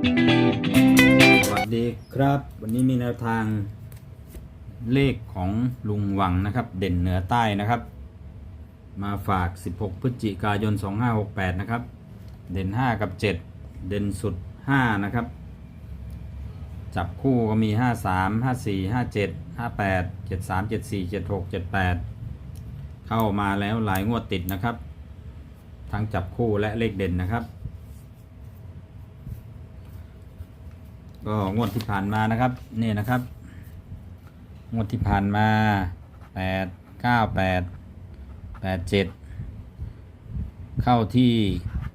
สวัสดีครับ วันนี้มีแนวทางเลขของลุงวังนะครับ เด่นเหนือใต้นะครับ มาฝาก 16 พฤศจิกายน 2568 นะครับ เด่น 5 กับ 7 เด่นสุด 5 นะครับ จับคู่ก็มี 53 54 57 58 73 74 76 78 เข้ามาแล้วหลายงวดติดนะครับ ทั้งจับคู่และเลขเด่นนะครับ ก็งวดที่ผ่านมานะครับนี่นะครับ งวดที่ผ่านมาแปดเก้าแปดแปดเจ็ดเข้าที่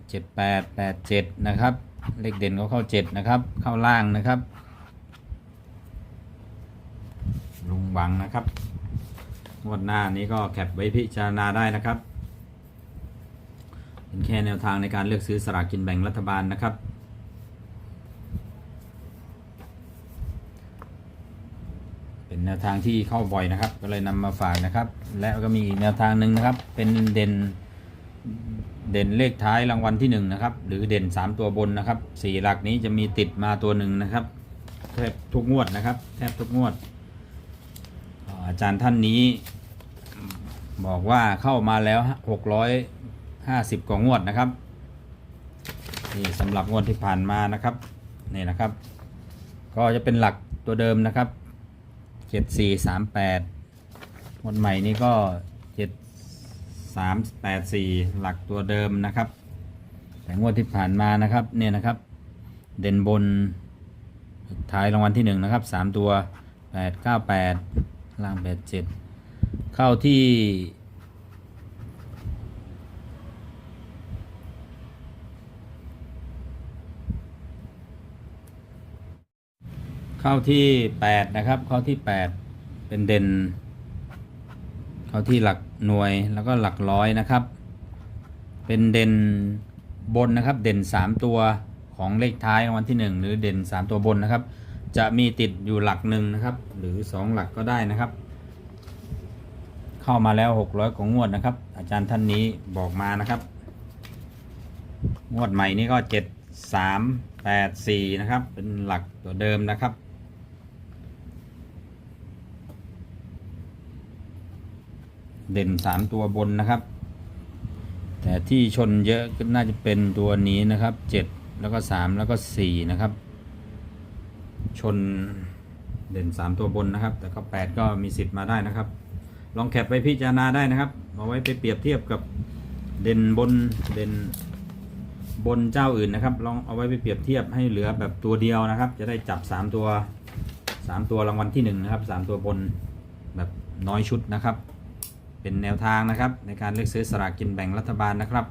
เจ็ดแปดแปดเจ็ดนะครับ เลขเด่นก็เข้าเจ็ดนะครับ เข้าล่างนะครับ ลุงหวังนะครับ งวดหน้านี้ก็แคปไว้พิจารณาได้นะครับเป็นแค่แนวทางในการเลือกซื้อสลากกินแบ่งรัฐบาลนะครับ เป็นแนวทางที่เข้าบ่อยนะครับ ก็เลยนำมาฝากนะครับ และก็มีแนวทางหนึ่งนะครับ เป็นเด่นเด่นเลขท้ายรางวัลที่หนึ่งนะครับ หรือเด่นสามตัวบนนะครับสี่หลักนี้จะมีติดมาตัวหนึ่งนะครับแทบทุกงวดนะครับ แทบทุกงวด อาจารย์ท่านนี้ บอกว่าเข้ามาแล้วหกร้อยห้าสิบกว่างวดนะครับนี่สำหรับงวดที่ผ่านมานะครับนี่นะครับ ก็จะเป็นหลักตัวเดิมนะครับ จ็ดสี่สามแปดงวดใหม่นี้ก็เจ็ดสามแปดสี่หลักตัวเดิมนะครับ แต่งวดที่ผ่านมานะครับเนี่ยนะครับ เด่นบนท้ายรางวัลที่หนึ่งนะครับสามตัวแปดเก้าแปดล่างแปดเจ็ดเข้าที่ เข้าที่8นะครับ เข้าที่8เป็นเด่น เข้าที่หลักหน่วยแล้วก็หลักร้อยนะครับ เป็นเด่นบนนะครับ เด่น3ตัวของเลขท้ายวัลที่1หรือเด่น3ตัวบนนะครับ จะมีติดอยู่หลักหนึ่งนะครับ หรือ2หลักก็ได้นะครับ เข้ามาแล้ว600ของงวดนะครับ อาจารย์ท่านนี้บอกมานะครับ งวดใหม่นี้ก็7 3 8 4นะครับ เป็นหลักตัวเดิมนะครับ เด่นสามตัวบนนะครับ แต่ที่ชนเยอะก็น่าจะเป็นตัวนี้นะครับเจ็ดแล้วก็สามแล้วก็สี่นะครับ ชนเด่นสามตัวบนนะครับ แต่ก็แปดก็มีสิทธิ์มาได้นะครับ ลองแคปไปพิจารณาได้นะครับเอาไว้ไปเปรียบเทียบกับเด่นบนเด่นบนเจ้าอื่นนะครับ ลองเอาไว้ไปเปรียบเทียบให้เหลือแบบตัวเดียวนะครับ จะได้จับสามตัวสามตัวรางวัลที่หนึ่งนะครับสามตัวบนแบบน้อยชุดนะครับ เป็นแนวทางนะครับ ในการเลือกซื้อสลากกินแบ่งรัฐบาลนะครับ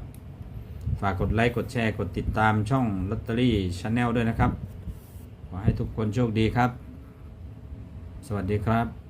ฝากกดไลค์กดแชร์กดติดตามช่องลอตเตอรี่ชาแนลด้วยนะครับ ขอให้ทุกคนโชคดีครับ สวัสดีครับ